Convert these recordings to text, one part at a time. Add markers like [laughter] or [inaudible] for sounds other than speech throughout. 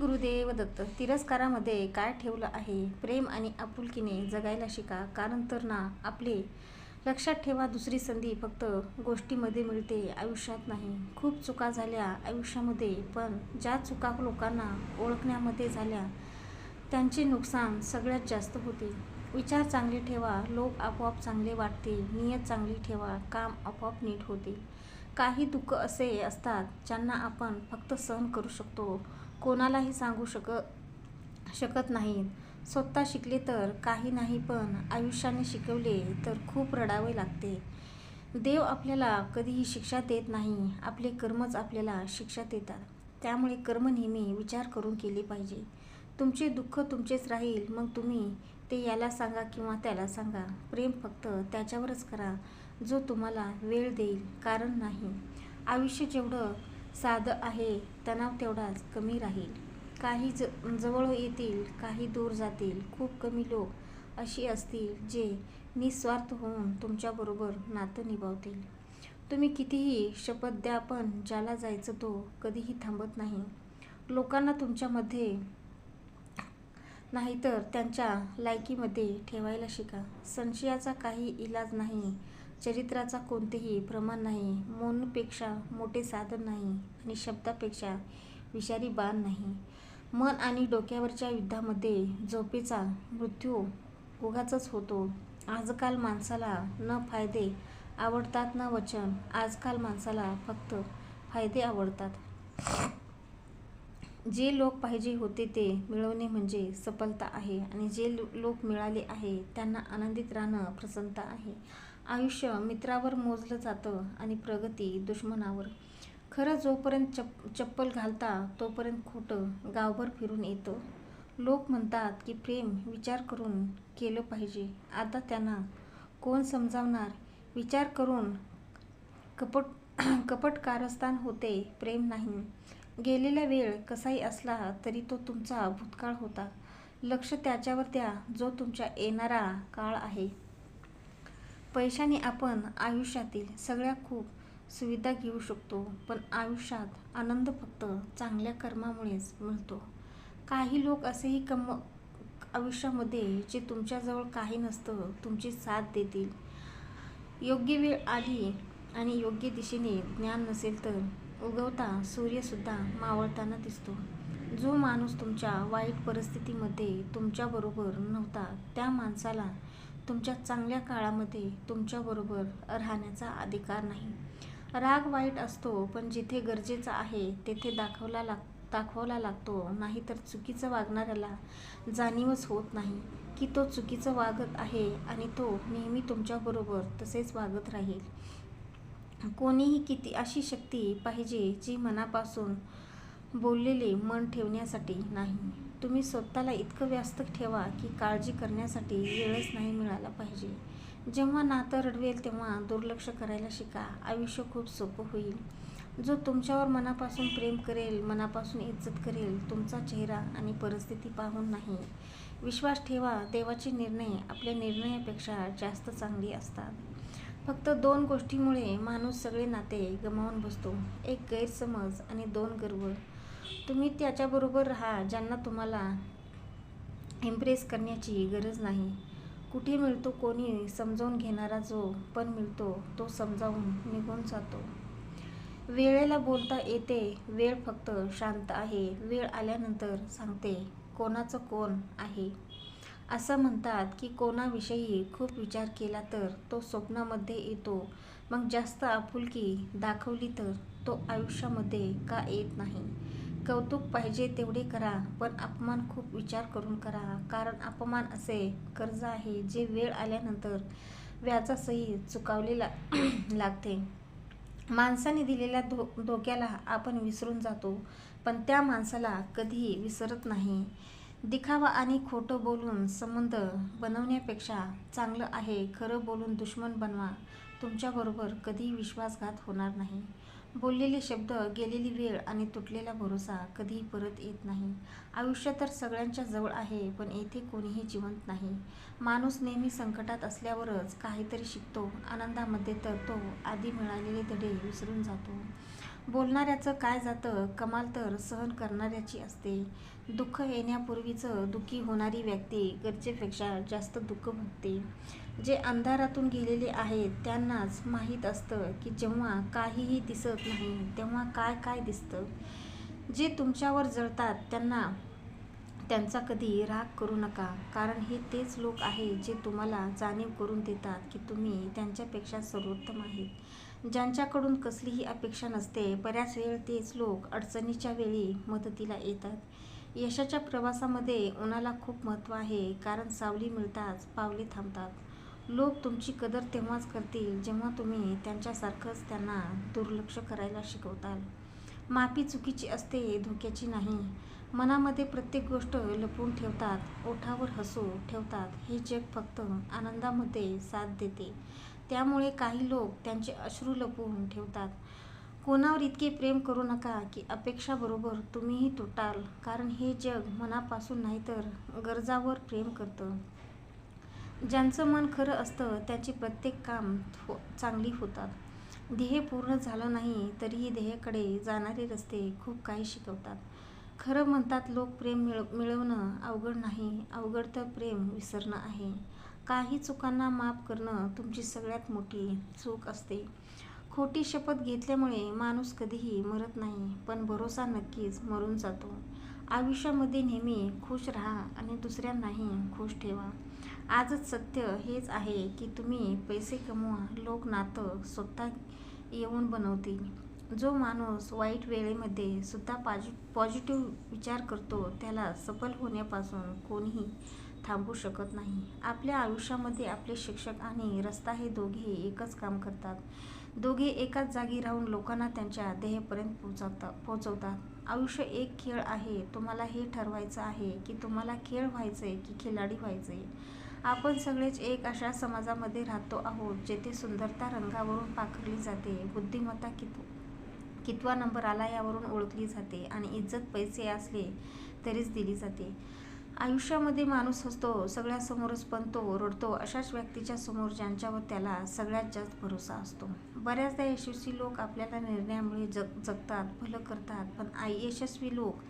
गुरुदेव दत्त तिरस्कारामध्ये काय ठेवलं आहे? प्रेम आणि आपुलकीने जगायला शिका कारण तर ना आपले लक्षात ठेवा दुसरी संधी फक्त गोष्टीमध्ये मिळते आयुष्यात नाही. खूप चुका झाल्या आयुष्यामध्ये पण ज्या चुका लोकांना ओळखण्यामध्ये झाल्या त्यांचे नुकसान सगळ्यात जास्त होते. विचार चांगले ठेवा लोक आपोआप चांगले वाटते नियत चांगली ठेवा काम आपोआप नीट होते. काही दुःख असे असतात ज्यांना आपण फक्त सहन करू शकतो. कोणालाही सांगू शक शकत नाही स्वतः शिकले तर काही नाही पण आयुष्याने शिकवले तर खूप रडावे लागते. देव आपल्याला कधीही शिक्षा देत नाही. आपले कर्मच आपल्याला शिक्षा देतात. त्यामुळे कर्म नेहमी विचार करून केले पाहिजे. तुमचे दुःख तुमचेच राहील. मग तुम्ही ते याला सांगा किंवा त्याला सांगा. प्रेम फक्त त्याच्यावरच करा. जो तुम्हाला वेळ देईल कारण नाही. आयुष्य जेवढं साधं आहे तणाव तेवढाच कमी राहील. काही ज जवळ येतील काही दूर जातील खूप कमी लोक अशी असतील जे निस्वार्थ होऊन तुमच्याबरोबर नातं निभावतील. तुम्ही कितीही शपथ द्या पण ज्याला जायचं तो कधीही थांबत नाही. लोकांना तुमच्यामध्ये नाहीतर त्यांच्या लायकीमध्ये ठेवायला शिका. संशयाचा काही इलाज नाही. चरित्राचा कोणतेही प्रमाण नाही मौनपेक्षा मोठे साधन नाही आणि शब्दापेक्षा विषारी बाण नाही. मन आणि डोक्यावरच्या युद्धामध्ये झोपेचा मृत्यू उगाचच होतो. आजकाल माणसाला न फायदे आवडतात न वचन आजकाल माणसाला फक्त फायदे आवडतात. जे लोक पाहिजे होते ते मिळवणे म्हणजे सफलता आहे आणि जे लोक मिळाले आहे त्यांना आनंदित राहणं प्रसन्नता आहे. आयुष्य मित्रावर मोजलं जातं आणि प्रगती दुश्मनावर. खरं जोपर्यंत चप चप्पल घालता तोपर्यंत खोटं गावभर फिरून येतं. लोक म्हणतात की प्रेम विचार करून केलं पाहिजे. आता त्यांना कोण समजावणार? विचार करून कपट कपट कारस्थान होते प्रेम नाही. गेलेला वेळ कसाही असला तरी तो तुमचा भूतकाळ होता. लक्ष त्याच्यावर द्या जो तुमच्या येणारा काळ आहे. पैशाने आपण आयुष्यातील सगळ्या खूप सुविधा घेऊ शकतो पण आयुष्यात आनंद फक्त चांगल्या कर्मामुळेच मिळतो. काही लोक असेही कम आयुष्यामध्ये जे तुमच्याजवळ काही नसतं तुमची साथ देतील. योग्य वेळ आली आणि योग्य दिशेने ज्ञान नसेल तर उगवता सूर्यसुद्धा मावळताना दिसतो. जो माणूस तुमच्या वाईट परिस्थितीमध्ये तुमच्याबरोबर नव्हता त्या माणसाला तुमच्या चांगल्या काळामध्ये तुमच्याबरोबर राहण्याचा अधिकार नाही. राग वाईट असतो पण जिथे गरजेचा आहे तेथे दाखवला लाग दाखवला लागतो. नाहीतर चुकीचं वागणाऱ्याला जाणीवच होत नाही की तो चुकीचं वागत आहे आणि तो नेहमी तुमच्याबरोबर तसेच वागत राहील. कोणीही किती अशी शक्ती पाहिजे जी मनापासून बोललेले मन ठेवण्यासाठी नाही. तुम्ही स्वतःला इतकं व्यस्त ठेवा की काळजी करण्यासाठी वेळच नाही मिळाला पाहिजे. जेव्हा नातं रडवेल तेव्हा दुर्लक्ष करायला शिका. आयुष्य खूप सोपं होईल. जो तुमच्यावर मनापासून प्रेम करेल मनापासून इज्जत करेल तुमचा चेहरा आणि परिस्थिती पाहून नाही. विश्वास ठेवा देवाचे निर्णय आपल्या निर्णयापेक्षा जास्त चांगली असतात. फक्त दोन गोष्टीमुळे माणूस सगळे नाते गमावून बसतो. एक गैरसमज आणि दोन गर्व तुम्ही त्याच्याबरोबर राहा ज्यांना तुम्हाला इम्प्रेस करण्याची गरज नाही. कुठे मिळतो कोणी समजावून घेणारा जो पण मिळतो तो समजावून निघून जातो. वेळेला बोलता येते वेळ फक्त शांत आहे. वेळ आल्यानंतर सांगते कोणाचं कोण आहे? असं म्हणतात की कोणाविषयी खूप विचार केला तर तो स्वप्नामध्ये येतो. मग जास्त आपुलकी दाखवली तर तो आयुष्यामध्ये का येत नाही? कौतुक पाहिजे तेवढे करा पण अपमान खूप विचार करून करा. कारण अपमान असे कर्ज आहे जे वेळ आल्यानंतर व्याजासहित चुकावले ला [clears throat] लागते. माणसाने दिलेल्या धो धोक्याला आपण विसरून जातो पण त्या माणसाला कधीही विसरत नाही. दिखावा आणि खोटं बोलून संबंध बनवण्यापेक्षा चांगलं आहे खरं बोलून दुश्मन बनवा. तुमच्याबरोबर कधीही विश्वासघात होणार नाही. बोललेले शब्द गेलेली वेळ आणि तुटलेला भरोसा कधीही परत येत नाही. आयुष्य तर सगळ्यांच्या जवळ आहे पण येथे कोणीही जिवंत नाही. माणूस नेहमी संकटात असल्यावरच काहीतरी शिकतो. आनंदामध्ये तर तो आधी मिळालेले धडे विसरून जातो. बोलणाऱ्याचं काय जातं? कमाल तर सहन करणाऱ्याची असते. दुःख येण्यापूर्वीचं दुःखी होणारी व्यक्ती गरजेपेक्षा जास्त दुःख भोगते. जे अंधारातून गेलेले आहेत त्यांनाच माहीत असतं की जेव्हा काहीही दिसत नाही तेव्हा काय काय दिसतं. जे तुमच्यावर जळतात त्यांना त्यांचा कधी राग करू नका. कारण हे तेच लोक आहेत जे तुम्हाला जाणीव करून देतात की तुम्ही त्यांच्यापेक्षा सर्वोत्तम आहेत. ज्यांच्याकडून कसलीही अपेक्षा नसते बऱ्याच वेळ तेच लोक अडचणीच्या वेळी मदतीला येतात. यशाच्या प्रवासामध्ये उन्हाला खूप महत्त्व आहे कारण सावली मिळताच पावले थांबतात. लोक तुमची कदर तेव्हाच करतील जेव्हा तुम्ही त्यांच्यासारखंच त्यांना दुर्लक्ष करायला शिकवताल. माफी चुकीची असते धोक्याची नाही. मनामध्ये प्रत्येक गोष्ट लपवून ठेवतात ओठावर हसू ठेवतात. हे जग फक्त आनंदामध्ये साथ देते. त्यामुळे काही लोक त्यांचे अश्रू लपवून ठेवतात. कोणावर इतके प्रेम करू नका की अपेक्षाबरोबर तुम्हीही तुटाल. कारण हे जग मनापासून नाही तर गरजावर प्रेम करतं. ज्यांचं मन खरं असतं त्याची प्रत्येक काम हो चांगली होतात. ध्येय पूर्ण झालं नाही तरीही ध्येयाकडे जाणारे रस्ते खूप काही शिकवतात. खरं म्हणतात लोक प्रेम मिळ मिळवणं अवघड नाही अवघड तर प्रेम विसरणं आहे. काही चुकांना माफ करणं तुमची सगळ्यात मोठी चूक असते. खोटी शपथ घेतल्यामुळे माणूस कधीही मरत नाही पण भरोसा नक्कीच मरून जातो. आयुष्यामध्ये नेहमी खुश राहा आणि दुसऱ्यांनाही खुश ठेवा. आजच सत्य हेच आहे की तुम्ही पैसे कमवा लोक नातं स्वतः येऊन बनवतील. जो माणूस वाईट वेळेमध्ये सुद्धा पाजि पॉझिटिव्ह विचार करतो त्याला सफल होण्यापासून कोणीही थांबू शकत नाही. आपल्या आयुष्यामध्ये आपले शिक्षक आणि रस्ता हे दोघे एकच काम करतात. दोघे एकाच जागी राहून लोकांना त्यांच्या ध्येयपर्यंत पोचवतात पोचवतात. आयुष्य एक खेळ आहे. तुम्हाला हे ठरवायचं आहे की तुम्हाला खेळ व्हायचं आहे की खिलाडी व्हायचं आहे आपण सगळेच एक अशा समाजामध्ये राहतो आहोत जेथे सुंदरता रंगावरून पाखरली जाते बुद्धिमत्ता कित कितवा नंबर आला यावरून ओळखली जाते आणि इज्जत पैसे असले तरीच दिली जाते. आयुष्यामध्ये माणूस असतो सगळ्यासमोरच पण तो रडतो अशाच व्यक्तीच्या समोर ज्यांच्यावर त्याला सगळ्यात जास्त भरोसा असतो. बऱ्याचदा यशस्वी लोक आपल्याला निर्णयामुळे जग जगतात भलं करतात पण आई यशस्वी लोक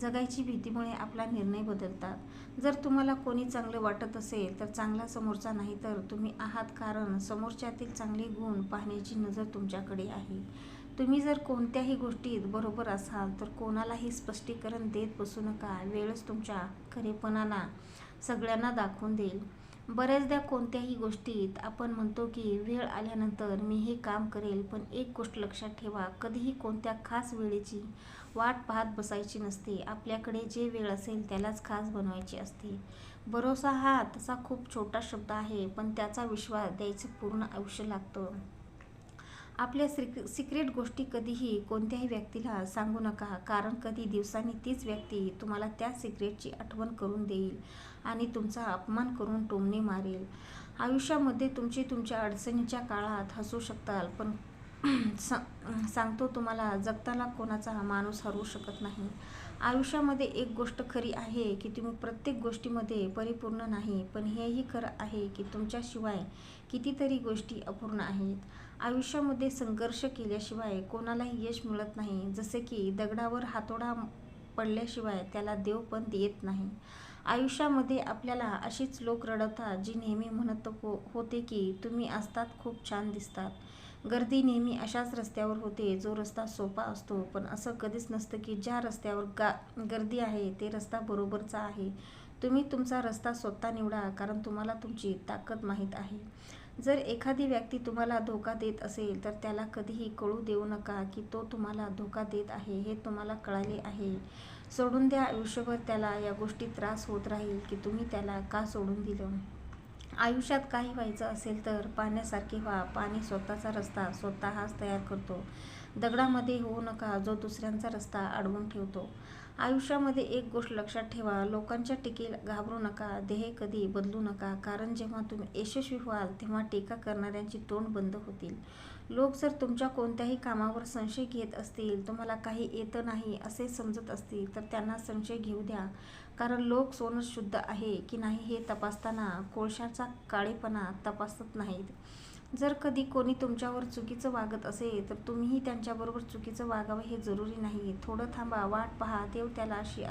जगायची भीतीमुळे आपला निर्णय बदलतात. जर तुम्हाला कोणी चांगलं वाटत असेल तर चांगला समोरचा नाही तर तुम्ही आहात कारण समोरच्यातील चांगले गुण पाहण्याची नजर तुमच्याकडे आहे. तुम्ही जर कोणत्याही गोष्टीत बरोबर असाल तर कोणालाही स्पष्टीकरण देत बसू नका. वेळच तुमच्या खरेपणाला सगळ्यांना दाखवून देईल. बऱ्याचदा कोणत्याही गोष्टीत आपण म्हणतो की वेळ आल्यानंतर मी हे काम करेल पण एक गोष्ट लक्षात ठेवा कधीही कोणत्या खास वेळेची वाट पाहत बसायची नसते. आपल्याकडे जे वेळ असेल त्यालाच खास बनवायची असते. भरोसा हा तसा खूप छोटा शब्द आहे पण त्याचा विश्वास द्यायचं पूर्ण आयुष्य लागतं. आपल्या सिक सिक्रेट गोष्टी कधीही कोणत्याही व्यक्तीला सांगू नका कारण कधी दिवसांनी तीच व्यक्ती तुम्हाला त्या सिक्रेटची आठवण करून देईल आणि तुमचा अपमान करून टोमणे मारेल. आयुष्यामध्ये तुमची तुमच्या अडचणीच्या काळात हसू शकताल पण [clears throat] सांगतो तुम्हाला जगताना कोणाचा माणूस हरवू शकत नाही. आयुष्यामध्ये एक गोष्ट खरी आहे की तुम्ही प्रत्येक गोष्टीमध्ये परिपूर्ण नाही पण हेही खरं आहे की तुमच्याशिवाय कितीतरी गोष्टी अपूर्ण आहेत. आयुष्यामध्ये संघर्ष केल्याशिवाय कोणालाही यश मिळत नाही. जसे की दगडावर हातोडा पडल्याशिवाय त्याला देव पण येत नाही. आयुष्यामध्ये आपल्याला अशीच लोक रडवतात जी नेहमी म्हणत हो होते की तुम्ही असतात खूप छान दिसतात. गर्दी नेहमी अशाच रस्त्यावर होते जो रस्ता सोपा असतो. पण असं कधीच नसतं की ज्या रस्त्यावर गा गर्दी आहे ते रस्ता बरोबरचा आहे. तुम्ही तुमचा रस्ता स्वतः निवडा कारण तुम्हाला तुमची ताकद माहीत आहे. जर एखादी व्यक्ती तुम्हाला धोका देत असेल तर त्याला कधीही कळू देऊ नका की तो तुम्हाला धोका देत आहे हे तुम्हाला कळाले आहे. सोडून द्या आयुष्यभर त्याला या गोष्टी त्रास होत राहील की तुम्ही त्याला का सोडून दिलं? आयुष्यात काही व्हायचं असेल तर पाण्यासारखे व्हा. पाणी स्वतःचा रस्ता स्वतःच तयार करतो. दगडामध्ये होऊ नका जो दुसऱ्यांचा रस्ता अडवून ठेवतो. आयुष्यामध्ये एक गोष्ट लक्षात ठेवा लोकांच्या टीकेला घाबरू नका ध्येय कधी बदलू नका. कारण जेव्हा तुम्ही यशस्वी व्हाल तेव्हा टीका करणाऱ्यांची तोंड बंद होतील. लोक जर तुमच्या कोणत्याही कामावर संशय घेत असतील तुम्हाला काही येतं नाही असे समजत असतील तर त्यांना संशय घेऊ द्या. कारण लोक सोनं शुद्ध आहे की नाही हे तपासताना कोळशाचा काळेपणा तपासत नाहीत. जर कधी कोणी तुमच्यावर चुकीचं वागत असेल तर तुम्हीही त्यांच्याबरोबर चुकीचं वागावं हे जरुरी नाही. थोडं थांबा वाट पहा देव त्याला अशी